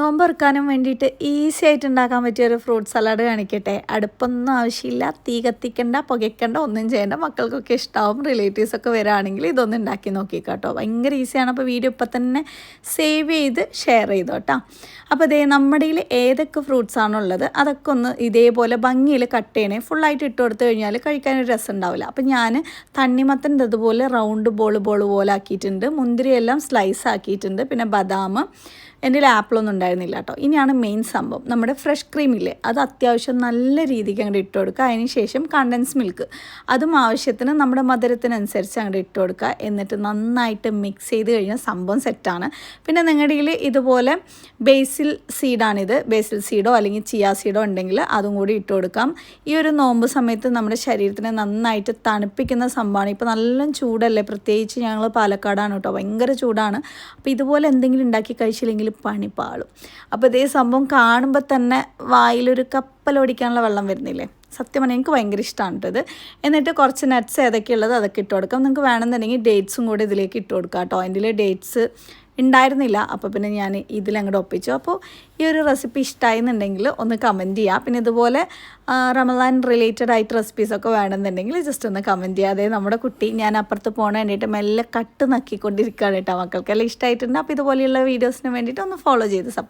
നോമ്പ് ഇറക്കാനും വേണ്ടിയിട്ട് ഈസി ആയിട്ട് ഉണ്ടാക്കാൻ പറ്റിയ ഒരു ഫ്രൂട്ട് സലാഡ് കാണിക്കട്ടെ. അടുപ്പൊന്നും ആവശ്യമില്ല. തീ കത്തിക്കണ്ട പുകയ്ക്കണ്ട ഒന്നും ചെയ്യേണ്ട. മക്കൾക്കൊക്കെ ഇഷ്ടമാവും റിലേറ്റീവ്സ് ഒക്കെ വരാണെങ്കിൽ ഇതൊന്നും ഉണ്ടാക്കി നോക്കിക്കാട്ടോ ഭയങ്കര ഈസിയാണ് അപ്പോൾ വീഡിയോ ഇപ്പം തന്നെ സേവ് ചെയ്ത് ഷെയർ ചെയ്തോ കേട്ടോ അപ്പോൾ ഇതേ നമ്മുടെ ഏതൊക്കെ ഫ്രൂട്ട്സ് ആണുള്ളത് അതൊക്കെ ഒന്ന് ഇതേപോലെ ഭംഗിയിൽ കട്ട് ചെയ്യണേ. ഫുള്ളായിട്ട് ഇട്ട് കൊടുത്തു കഴിഞ്ഞാൽ കഴിക്കാനൊരു രസം ഉണ്ടാവില്ല. അപ്പോൾ ഞാൻ തണ്ണിമത്തന്റെ അതുപോലെ റൗണ്ട് ബോൾ ബോൾ പോലെ ആക്കിയിട്ടുണ്ട്. മുന്തിരിയെല്ലാം സ്ലൈസ് ആക്കിയിട്ടുണ്ട്. പിന്നെ ബദാം. എന്റെ കയ്യിൽ ആപ്പിളൊന്നും ഉണ്ടായിരുന്നില്ല കേട്ടോ. ഇനിയാണ് മെയിൻ സംഭവം. നമ്മുടെ ഫ്രഷ് ക്രീമില്ലേ അത് അത്യാവശ്യം നല്ല രീതിക്ക് അങ്ങോട്ട് ഇട്ട് കൊടുക്കുക. അതിന് ശേഷം കണ്ടൻസ് മിൽക്ക് അതും ആവശ്യത്തിന് നമ്മുടെ മധുരത്തിനനുസരിച്ച് അങ്ങോട്ട് ഇട്ട് കൊടുക്കുക. എന്നിട്ട് നന്നായിട്ട് മിക്സ് ചെയ്ത് കഴിഞ്ഞാൽ സംഭവം സെറ്റാണ് പിന്നെ നിങ്ങളുടെ ഇതുപോലെ ഇതുപോലെ ബേസിൽ സീഡാണിത്. ബേസിൽ സീഡോ അല്ലെങ്കിൽ ചിയാ സീഡോ ഉണ്ടെങ്കിൽ അതും കൂടി ഇട്ട് കൊടുക്കാം. ഈ ഒരു നോമ്പ് സമയത്ത് നമ്മുടെ ശരീരത്തിനെ നന്നായിട്ട് തണുപ്പിക്കുന്ന സംഭവമാണ്. ഇപ്പോൾ നല്ല ചൂടല്ലേ? പ്രത്യേകിച്ച് ഞങ്ങൾ പാലക്കാടാണ് കേട്ടോ. ഭയങ്കര ചൂടാണ്. അപ്പോൾ ഇതുപോലെ എന്തെങ്കിലും ഉണ്ടാക്കി കഴിച്ചില്ലെങ്കിൽ പണി പാളും അപ്പോൾ ഇതേ സംഭവം കാണുമ്പോൾ തന്നെ വായിലൊരു കപ്പലോടിക്കാനുള്ള വെള്ളം വരുന്നില്ലേ? സത്യം പറഞ്ഞാൽ എനിക്ക് ഭയങ്കര ഇഷ്ടമാണ് ഇത്. എന്നിട്ട് കുറച്ച് നട്ട്സ് ഏതൊക്കെയുള്ളത് അതൊക്കെ ഇട്ട് കൊടുക്കാം. നിങ്ങൾക്ക് വേണമെന്നുണ്ടെങ്കിൽ ഡേറ്റ്സും കൂടി ഇതിലേക്ക് ഇട്ട് കൊടുക്കാം കേട്ടോ. അതിന്റെ ഡേറ്റ്സ് ഉണ്ടായിരുന്നില്ല. അപ്പോൾ പിന്നെ ഞാൻ ഇതിലങ്ങോട്ട് ഒപ്പിച്ചു. അപ്പോൾ ഈ ഒരു റെസിപ്പി ഇഷ്ടമായിരുന്നുണ്ടെങ്കിൽ ഒന്ന് കമന്റ് ചെയ്യുക പിന്നെ ഇതുപോലെ റമദാൻ റിലേറ്റഡ് ആയിട്ട് റെസിപ്പീസൊക്കെ വേണമെന്നുണ്ടെങ്കിൽ ജസ്റ്റ് ഒന്ന് കമന്റ് ചെയ്യുക അതായത് നമ്മുടെ കുട്ടി ഞാൻ അപ്പുറത്ത് പോകണ വേണ്ടിയിട്ട് മെല്ലെ കട്ട് നക്കിക്കൊണ്ടിരിക്കുകയാണ് കേട്ടോ മക്കൾക്കെല്ലാം ഇഷ്ടമായിട്ടുണ്ട് അപ്പോൾ ഇതുപോലെയുള്ള വീഡിയോസിന് വേണ്ടിയിട്ട് ഒന്ന് ഫോളോ ചെയ്ത് സപ്പോർട്ട്